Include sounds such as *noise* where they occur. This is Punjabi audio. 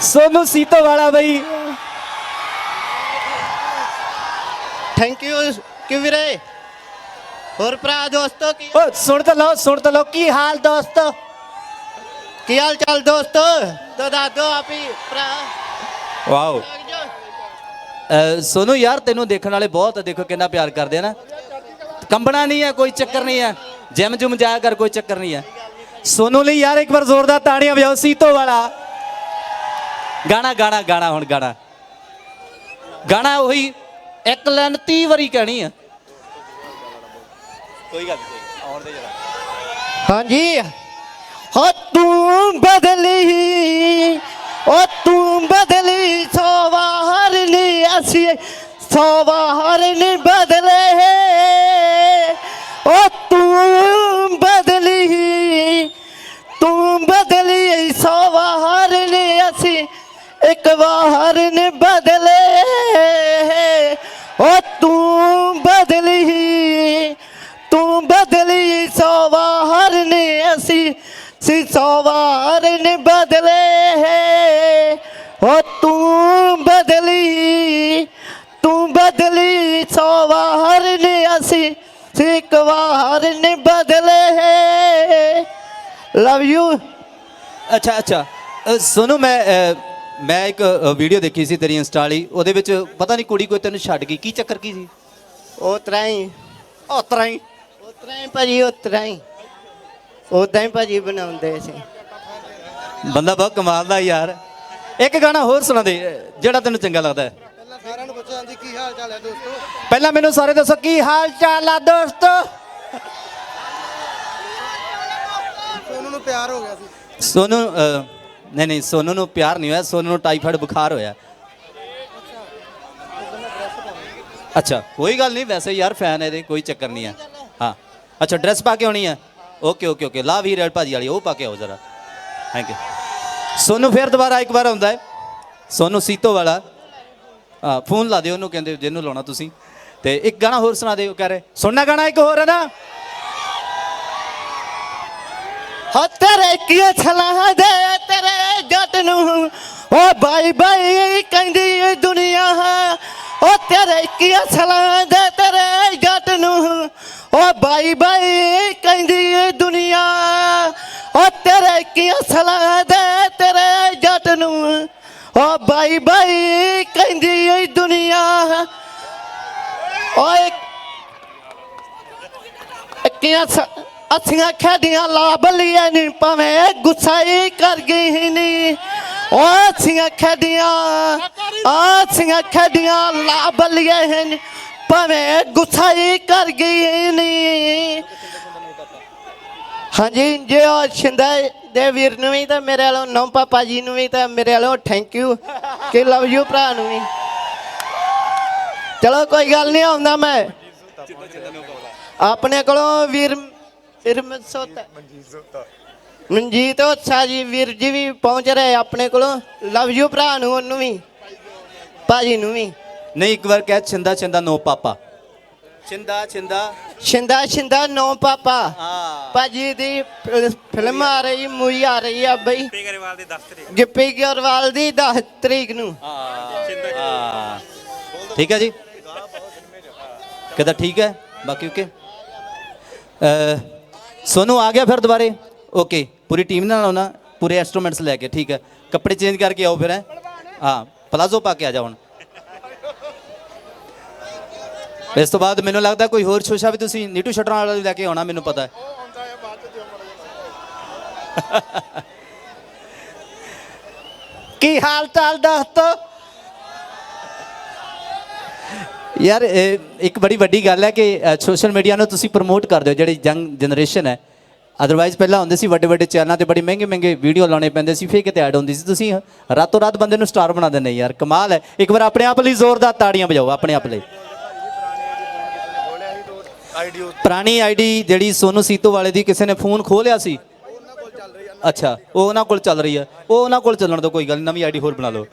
ਸੋਨੂ ਸੀਤੋ ਵਾਲਾ ਬਈ। ਥੈਂਕ ਯੂ ਕਿ ਵੀਰੇ? ਹੋਰ ਭਰਾ ਦੋਸਤੋ ਕੀ ਓ ਸੁਣ ਤਾਂ ਲਓ ਸੁਣ ਤਾਂ ਲਓ ਕੀ ਹਾਲ ਦੋਸਤੋ? ਕੀ ਹਾਲ ਚਾਲ ਦੋਸਤੋ? ਤਾਂ ਦੱਸ ਦਿਓ ਆਪੀ ਭਰਾ। ਵਾਓ। ਸੋਨੂ ਯਾਰ ਤੈਨੂੰ ਦੇਖਣ ਵਾਲੇ ਬਹੁਤ ਦੇਖੋ ਕਿੰਨਾ ਪਿਆਰ ਕਰਦੇ ਆ ਨਾ। ਕੰਬਣਾ ਨਹੀਂ ਹੈ ਕੋਈ ਚੱਕਰ ਨਹੀਂ ਹੈ। ਜਿਮ ਜੁਮ ਜਾਇਆ ਕਰ ਕੋਈ ਚੱਕਰ ਨਹੀਂ ਹੈ। ਸੋਨੂ ਲਈ ਯਾਰ ਇੱਕ ਵਾਰ ਜ਼ੋਰਦਾਰ ਤਾੜੀਆਂ ਵਜਾਓ ਸੀਤੋ ਵਾਲਾ। ਗਾਣਾ ਗਾਣਾ ਗਾਣਾ ਹੁਣ ਗਾਣਾ। ਗਾਣਾ ਉਹੀ ਇੱਕ ਲਾਈਨ 30 ਵਾਰੀ ਕਹਿਣੀ ਆ। ਕੋਈ ਗੱਲ ਨਹੀਂ, ਆਉਣ ਦੇ ਜਰਾ। ਹਾਂਜੀ। ਹੋ ਤੂੰ ਬਦਲੀ ਇੱਕ ਵਾਰ ਨੀ ਬਦਲੇ ਓ ਤੂੰ ਬਦਲੀ ਤੂੰ ਬਦਲੀ ਸੋ ਵਾਰ ਨੇ ਅਸੀਂ ਸੀ ਸੋ ਵਾਰ ਨੇ ਬਦਲੇ ਓ ਤੂੰ ਬਦਲੀ ਤੂੰ ਬਦਲੀ ਸੋ ਵਾਰ ਨੇ ਅਸੀਂ ਸੀ ਇੱਕ ਵਾਰ ਨੇ ਬਦਲੇ ਲਵ ਯੂ ਅੱਛਾ ਅੱਛਾ ਅ, ਸੋਨੂ ਮੈਂ ਇੱਕ ਵੀਡੀਓ ਦੇਖੀ ਸੀ ਤੇਰੀ ਇੰਸਟਾ ਵਾਲੀ ਉਹਦੇ ਵਿੱਚ ਪਤਾ ਨਹੀਂ ਕੁੜੀ ਕੋਈ ਤੈਨੂੰ ਛੱਡ ਗਈ ਕੀ ਚੱਕਰ ਕੀ ਸੀ? ਉਤਰਾ ਹੀ। ਉਤਰਾ ਹੀ। ਉਤਰਾ ਹੀ ਭਾਜੀ ਉਤਰਾ ਹੀ। ਉਦਾਂ ਹੀ ਭਾਜੀ ਬਣਾਉਂਦੇ ਸੀ। ਬੰਦਾ ਬਹੁਤ ਕਮਾਲ ਦਾ ਯਾਰ। ਇੱਕ ਗਾਣਾ ਹੋਰ ਸੁਣਾ ਦੇ ਜਿਹੜਾ ਤੈਨੂੰ ਚੰਗਾ ਲੱਗਦਾ ਹੈ। ਪਹਿਲਾਂ ਸਾਰਿਆਂ ਨੂੰ ਪੁੱਛਿਆ ਜੀ ਕੀ ਹਾਲ ਚਾਲ ਹੈ ਦੋਸਤੋ? ਪਹਿਲਾਂ ਮੈਨੂੰ ਸਾਰੇ ਦੱਸੋ ਕੀ ਹਾਲ ਚਾਲ ਆ ਦੋਸਤੋ? ਸੋਨੂੰ ਨੂੰ ਪਿਆਰ ਹੋ ਗਿਆ ਸੀ। ਸੋਨੂ ਨਹੀਂ ਨਹੀਂ, ਸੋਨੂ ਨੂੰ ਪਿਆਰ ਨਹੀਂ ਹੋਇਆ, ਸੋਨੂ ਨੂੰ ਟਾਈਫਾਇਡ ਬੁਖਾਰ ਹੋਇਆ। ਅੱਛਾ, ਕੋਈ ਗੱਲ ਨਹੀਂ, ਵੈਸੇ ਯਾਰ ਫੈਨ ਇਹਦੇ, ਕੋਈ ਚੱਕਰ ਨਹੀਂ ਹੈ। ਹਾਂ, ਅੱਛਾ ਡਰੈਸ ਪਾ ਕੇ ਆਉਣੀ ਹੈ। ਓਕੇ ਓਕੇ ਓਕੇ ਲਾ ਵੀ ਰੈਡ ਭਾਜੀ ਵਾਲੀ, ਉਹ ਪਾ ਕੇ ਆਓ ਜ਼ਰਾ। ਥੈਂਕ ਯੂ ਸੋਨੂ ਫਿਰ ਦੁਬਾਰਾ ਇੱਕ ਵਾਰ ਆਉਂਦਾ ਹੈ। ਸੋਨੂ ਸੀਤੋ ਵਾਲਾ। ਹਾਂ ਫੋਨ ਲਾ ਦਿਓ ਉਹਨੂੰ, ਕਹਿੰਦੇ ਜਿਹਨੂੰ ਲਾਉਣਾ ਤੁਸੀਂ। ਤੇ ਇੱਕ ਗਾਣਾ ਹੋਰ ਸੁਣਾ ਦਿਓ, ਕਹਿ ਰਹੇ। ਸੁਣਨਾ ਗਾਣਾ ਇੱਕ ਹੋਰ ਹੈ ਨਾ? ਹੋ ਤੇਰੇ ਕੀ ਛਲਾ ਦੇ, ਤੇਰੇ ਜੱਟ ਨੂੰ? ਓ ਬਾਈ ਬਾਈ, ਕਹਿੰਦੀ ਇਹ ਦੁਨੀਆ ਹੈ ਓ ਤੇਰੇ ਕੀ ਛਲਾ ਦੇ, ਤੇਰੇ ਜੱਟ ਨੂੰ? ਓ ਬਾਈ ਬਾਈ, ਕਹਿੰਦੀ ਇਹ ਦੁਨੀਆ, ਓ ਤੇਰੇ ਕੀ ਛਲਾ ਦੇ, ਤੇਰੇ ਜੱਟ ਨੂੰ? ਓ ਬਾਈ ਬਾਈ, ਕਹਿੰਦੀ ਇਹ ਦੁਨੀਆ। ਓਏ ਕਿਆ ਅੱਛੀਆਂ ਖੇਡੀਆਂ ਲਾ ਬਲੀਆਂ ਨੀ, ਭਾਵੇਂ ਗੁੱਸਾ ਹੀ ਕਰ ਗਈ ਨੀ। ਓ ਅੱਛੀਆਂ ਖੇਡੀਆਂ ਅੱਛੀਆਂ ਖੇਡੀਆਂ ਲਾ ਬਲੀਆਂ ਨੀ, ਭਾਵੇਂ ਗੁੱਸਾ ਹੀ ਕਰ ਗਈ ਨੀ। ਹਾਂਜੀ, ਜੇ ਉਹ ਸ਼ਿੰਦਾ ਦੇ ਵੀਰ ਨੂੰ ਵੀ ਤਾਂ ਮੇਰੇ ਵੱਲੋਂ, ਨੌ ਪਾਪਾ ਜੀ ਨੂੰ ਵੀ ਤਾਂ ਮੇਰੇ ਵੱਲੋਂ ਥੈਂਕ ਯੂ ਕਿ ਲਵ ਯੂ ਭਰਾ ਨੂੰ ਵੀ। ਚਲੋ ਕੋਈ ਗੱਲ ਨਹੀਂ ਆਉਂਦਾ ਮੈਂ। ਆਪਣੇ ਕੋਲੋਂ ਵੀਰ ਵੀਰ ਮਨਸੋਤਾ ਮਨਜੀਤ ਉੱਸਾ ਜੀ ਵੀਰ ਜੀ ਵੀ ਪਹੁੰਚ ਰਹੇ ਆਪਣੇ ਕੋਲੋਂ। ਲਵ ਯੂ ਭਰਾ ਨੂੰ ਉਹਨੂੰ ਵੀ। ਭਾਜੀ ਨੂੰ ਵੀ। ਨਹੀਂ ਇੱਕ ਵਾਰ ਕਹਿ ਛਿੰਦਾ ਛਿੰਦਾ ਨੋ ਪਾਪਾ। ਛਿੰਦਾ ਛਿੰਦਾ। ਸ਼ਿੰਦਾ ਸ਼ਿੰਦਾ ਨੋ ਪਾਪਾ। ਹਾਂ। ਭਾਜੀ ਦੀ ਫਿਲਮ ਆ ਰਹੀ ਮੂਵੀ ਆ ਰਹੀ ਆ ਬਈ। ਗਿੱਪੀ ਗਰੇਵਾਲ ਦੀ 10 ਤਰੀਕ। ਗਿੱਪੀ ਗਰੇਵਾਲ ਦੀ 10 ਤਰੀਕ ਨੂੰ। ਹਾਂ। ਠੀਕ ਹੈ ਜੀ? ਕਿਦਾਂ ਠੀਕ ਹੈ? ਬਾਕੀ ਓਕੇ। ਅ, ਸੋਨੂ ਆ ਗਿਆ ਫਿਰ ਦੁਬਾਰੇ? ਓਕੇ ਪੂਰੀ ਟੀਮ ਨਾਲ ਆਉਣਾ ਪੂਰੇ ਇੰਸਟਰੂਮੈਂਟਸ ਲੈ ਕੇ ਠੀਕ ਹੈ। ਕੱਪੜੇ ਚੇਂਜ ਕਰਕੇ ਆਓ ਫਿਰ ਹੈਂ? ਹਾਂ ਪਲਾਜ਼ੋ ਪਾ ਕੇ ਆ ਜਾ ਹੁਣ। ਇਸ ਤੋਂ ਬਾਅਦ ਮੈਨੂੰ ਲੱਗਦਾ ਕੋਈ ਹੋਰ ਸ਼ੋਸ਼ਾ ਵੀ ਤੁਸੀਂ ਨੀਟੂ ਸ਼ਟਰਾਂ ਵਾਲਾ ਵੀ ਲੈ ਕੇ ਆਉਣਾ ਮੈਨੂੰ ਪਤਾ ਹੈ। *laughs* ਕੀ ਹਾਲ ਚਾਲ ਦੋਸਤੋ ਯਾਰ ਇਹ ਇੱਕ ਬੜੀ ਵੱਡੀ ਗੱਲ ਹੈ ਕਿ ਸੋਸ਼ਲ ਮੀਡੀਆ ਨੂੰ ਤੁਸੀਂ ਪ੍ਰਮੋਟ ਕਰਦੇ ਹੋ, ਜਿਹੜੀ ਯੰਗ ਜਨਰੇਸ਼ਨ ਹੈ। ਅਦਰਵਾਈਜ਼ ਪਹਿਲਾਂ ਹੁੰਦੇ ਸੀ ਵੱਡੇ ਵੱਡੇ ਚੈਨਲਾਂ ਤੇ ਬੜੀ ਮਹਿੰਗੇ ਮਹਿੰਗੇ ਵੀਡੀਓ ਲਾਉਣੇ ਪੈਂਦੇ ਸੀ ਫੇਕ ਤੇ ਐਡ ਹੁੰਦੀ ਸੀ। ਤੁਸੀਂ ਰਾਤੋਂ ਰਾਤ ਬੰਦੇ ਨੂੰ ਸਟਾਰ ਬਣਾ ਦਿੰਦੇ ਯਾਰ, ਕਮਾਲ ਹੈ। ਇੱਕ ਵਾਰ ਆਪਣੇ ਆਪ ਲਈ ਜ਼ੋਰਦਾਰ ਤਾੜੀਆਂ ਵਜਾਓ, ਆਪਣੇ ਆਪ ਲਈ। ਪੁਰਾਣੀ ਆਈਡੀ ਜਿਹੜੀ ਸੋਨੂ ਸੀਤੋ ਵਾਲੇ ਦੀ ਕਿਸੇ ਨੇ ਫੋਨ ਖੋਹ ਲਿਆ ਸੀ? ਅੱਛਾ, ਉਹ ਉਹਨਾਂ ਕੋਲ ਚੱਲ ਰਹੀ ਹੈ। ਉਹ ਉਹਨਾਂ ਕੋਲ ਚੱਲਣ ਤੋਂ ਕੋਈ ਗੱਲ ਨਹੀਂ ਨਵੀਂ ਆਈਡੀ ਹੋਰ ਬਣਾ ਲਓ।